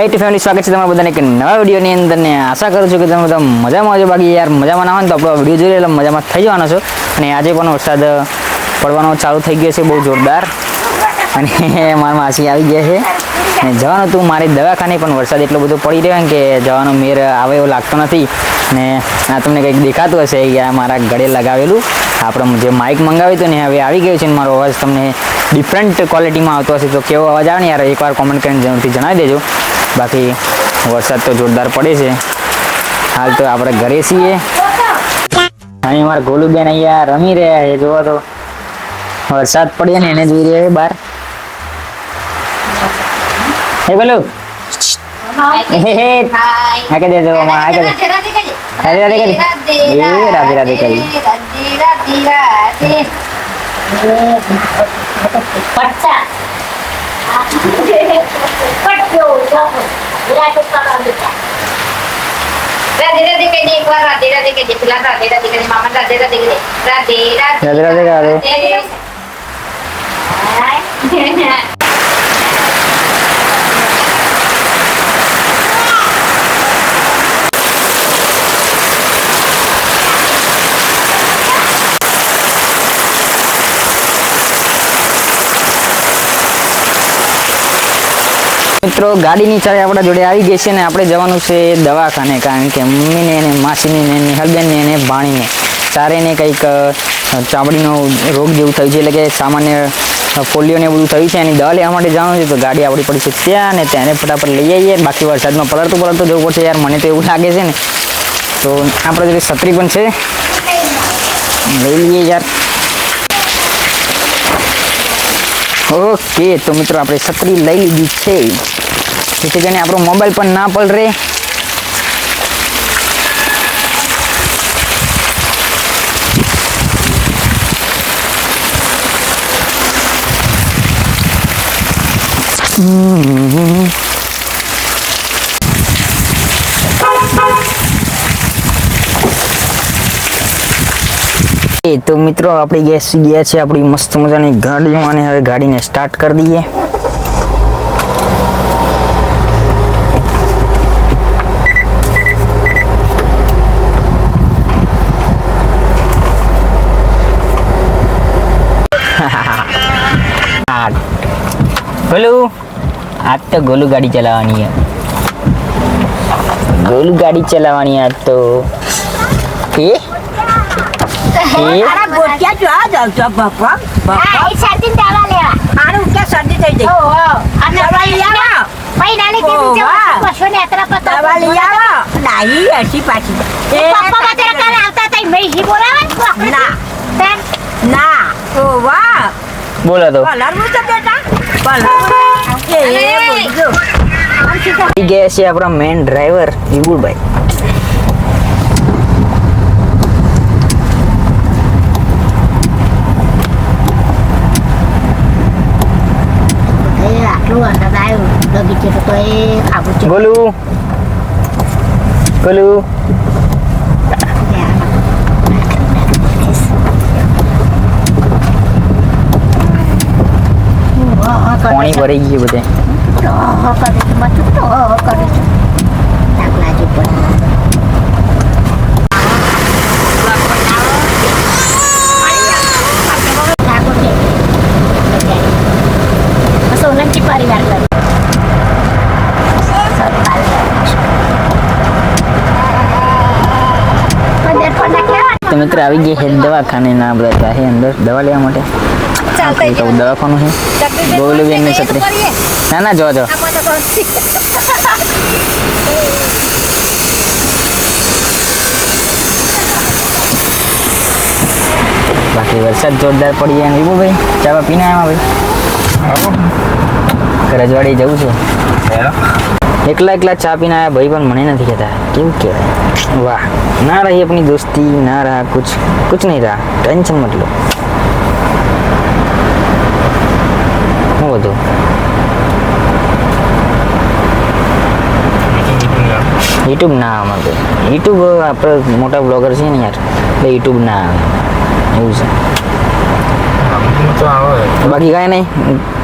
હે T family સ્વાગત છે તમારા બધાને એક નવા વિડીયોની અંદર ને આશા કરું છું કે તમે બધા મજામાં આવજો બાકી યાર, મજામાં ના હોય ને તો આપણો વીડિયો જોઈએ એટલે મજામાં થઈ જવાનો છો. અને આજે પણ વરસાદ પડવાનો ચાલુ થઈ ગયો છે, બહુ જોરદાર. અને મારા માસી આવી ગયા છે. અને જવાનું હતું મારી દવાખાને, પણ વરસાદ એટલો બધો પડી રહ્યો કે જવાનો મેર આવે એવો લાગતો નથી. ને આ તમને કંઈક દેખાતું હશે કે આ મારા ગળે લગાવેલું. આપણે જે માઇક મંગાવ્યું હતું ને હવે આવી ગયું છે ને, મારો અવાજ તમને ડિફરન્ટ ક્વોલિટીમાં આવતો હશે. તો કેવો અવાજ આવે ને, યાર, એકવાર કોમેન્ટ કરીને જરૂરથી જણાવી દેજો. બાકી વરસાદ તો જોરદાર પડે છે. હાલ તો આપણે ઘરે છીએ. અહીં મારા ગોલુબેન અહીંયા રમી રહ્યા છે જોવો તો. વરસાદ પડ્યો ને એને જોઈ રહ્યા છે બહાર. હે બોલો. હે હે. હા કે દેજો માં હા કે દે રાધે રાધે. કરી એ રાધે રાધે કરી પટ્ટા પટ્યો રાધે રાધે કહી દે એકવાર રાધે રાધે કહી દે પેલા રાધે રાધે કહી દે મામા રાધે રાધે કહી દે રાધે રાધે રાધે રાધે મિત્રો, ગાડીની ચાવી આપણા જોડે આવી ગઈ છે ને આપણે જવાનું છે દવાખાને, કારણ કે મમ્મીને અને માસીને ને નિહલબેનને અને ભાણીને. ચારેને કંઈક ચામડીનો રોગ જેવું થયું છે, એટલે કે સામાન્ય પોલિયોને બધું થયું છે, એની દવા લેવા માટે જવાનું છે, તો ગાડી આપણી પડી છે ત્યાં ને તેને ફટાફટ લઈ આવીએ. બાકી વરસાદમાં પલળતું પલળતું જવું પડશે યાર, મને તો એવું લાગે છે ને. તો આપણા જોડે છત્રી પણ છે. લઈ લઈએ યાર. ઓકે, તો મિત્રો આપણે છત્રી લઈ લીધી છે. જેથી કરીને આપણો મોબાઈલ પણ ના પલરે. એ તો મિત્રો આપણે ગેસ ગયા છે આપણી મસ્ત મજાની ગાડીમાં અને હવે ગાડીને સ્ટાર્ટ કરી દઈએ. ગોલુ, આજ તો ગોલુ ગાડી ચલાવવાની હે ગોલુ ગાડી ચલાવવાની આજ તો. એ એ તારા ગોટિયા જો આ જાવ છો બાપા બાપા આનું કે શરદી થઈ ગઈ? દવા લઈ આવો. દવા લઈ આવો. ડાઈ હસી પાછી. એ ના ના. ઓ વાહ. બોલો તો. પલરવું છે બેટા? પલરવું એ એ બોલજો. ગયા છે આપણા મેન ડ્રાઈવર વિપુલભાઈ બોલું બોલું પાણી ભરાઈ ગયું બધે સોલંકી પરિવાર કરે પંદર પંદર કેવા તો મિત્ર આવી ગયા છે દવાખાને ના બધા ચાહે અંદર. દવા લેવા માટે. દવાખાનું છે. ગોલુબેનની છત્રી. ના ના જો જો બાકી વરસાદ જોરદાર પડી જાય વિભુભાઈ ચાવા પીને આવ્યા ભાઈ. રજવાડી જવું છે. એકલા એકલા ચા પીને આવ્યા ભાઈ પણ મને નથી કહેતા. કેવું કહેવાય? વાહ. ના રહી આપણી દોસ્તી ના રહા કુછ કુછ નહીં રહા. ટેન્શન મત લો. શું બધું યુટ્યુબ ના આવે તો યુટ્યુબ આપણે મોટા બ્લોગર છે ને યાર. એટલે યુટ્યુબ ના એવું છે. બાકી કાંઈ નહીં.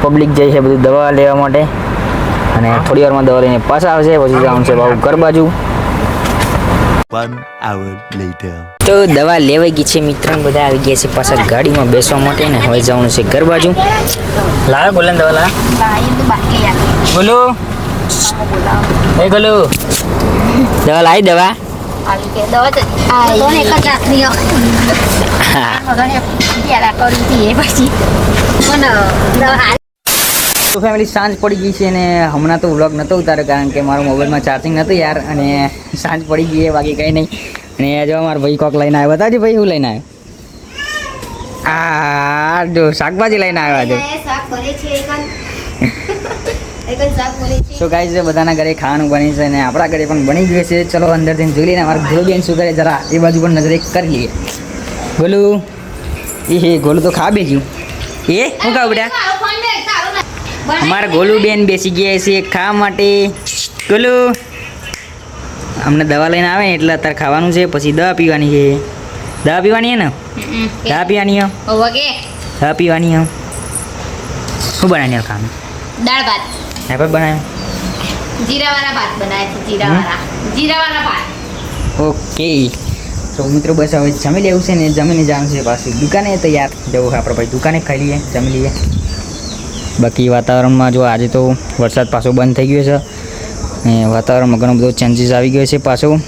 પબ્લિક જાય છે બધું દવા લેવા માટે. અને થોડી વારમાં દવા લઈને પાછા આવશે પછી જવાનું છે બાબુ ઘર બાજુ. One hour later. તો દવા લેવાઈ ગઈ છે મિત્રો બધા આવી ગયા છે પાછા ગાડીમાં બેસવા માટે ને હવે જવાનું છે ઘર બાજુ. લાવે બોલે દવા લાવે. બોલો. એ ગોલુ. દવા લાવી દવા. તો ફેમિલી સાંજ પડી ગઈ છે અને હમણાં તો વ્લોગ નહોતો ઉતાર્યો કારણ કે મારો મોબાઈલમાં ચાર્જિંગ નહોતું યાર અને સાંજ પડી ગઈ એ બાકી કંઈ નહીં. અને જો મારો ભાઈ કોક લઈને આવ્યો. બતાવજો ભાઈ હું લઈને આવ્યો? આ જો શાકભાજી લઈને આવ્યા છે સો છે બધાના ઘરે ખાવાનું બની છે અને આપણા ઘરે પણ બની ગયું છે. ચલો અંદરથી જોઈ લઈને અમારા બેન શું કરે, જરા એ બાજુ પણ નજરે કરી લઈએ. ગોલુ એ હે ગોલું તો ખા બેજ્યું એ શું ખાવ બેટા? અમારા ગોલુ બેન બેસી ગયા છે ખાવા માટે. ગોલું. અમને દવા લઈને આવે ને એટલે અત્યારે ખાવાનું છે પછી દવા પીવાની છે. દવા પીવાની હે ને? દવા પીવાની હે? દવા પીવાની હે. શું બનાવીને ખાવાનું? દાળ ભાત. હે પણ બનાવ્યું જીરાવાળા ભાત બનાવ્યા છે જીરાવાળા. જીરાવાળા ભાત. ઓકે. તો મિત્રો બસ હવે જમી લેવું છે ને, જમીને જવાનું છે પાછું. દુકાને તૈયાર. જવું આપણે ભાઈ, દુકાને ખાઈ લઈએ, જમી લઈએ. બાકી વાતાવરણમાં જો આજે તો વરસાદ પાછો બંધ થઈ ગયો છે. ને વાતાવરણમાં ઘણો બધો ચેન્જીસ આવી ગયો છે પાછો.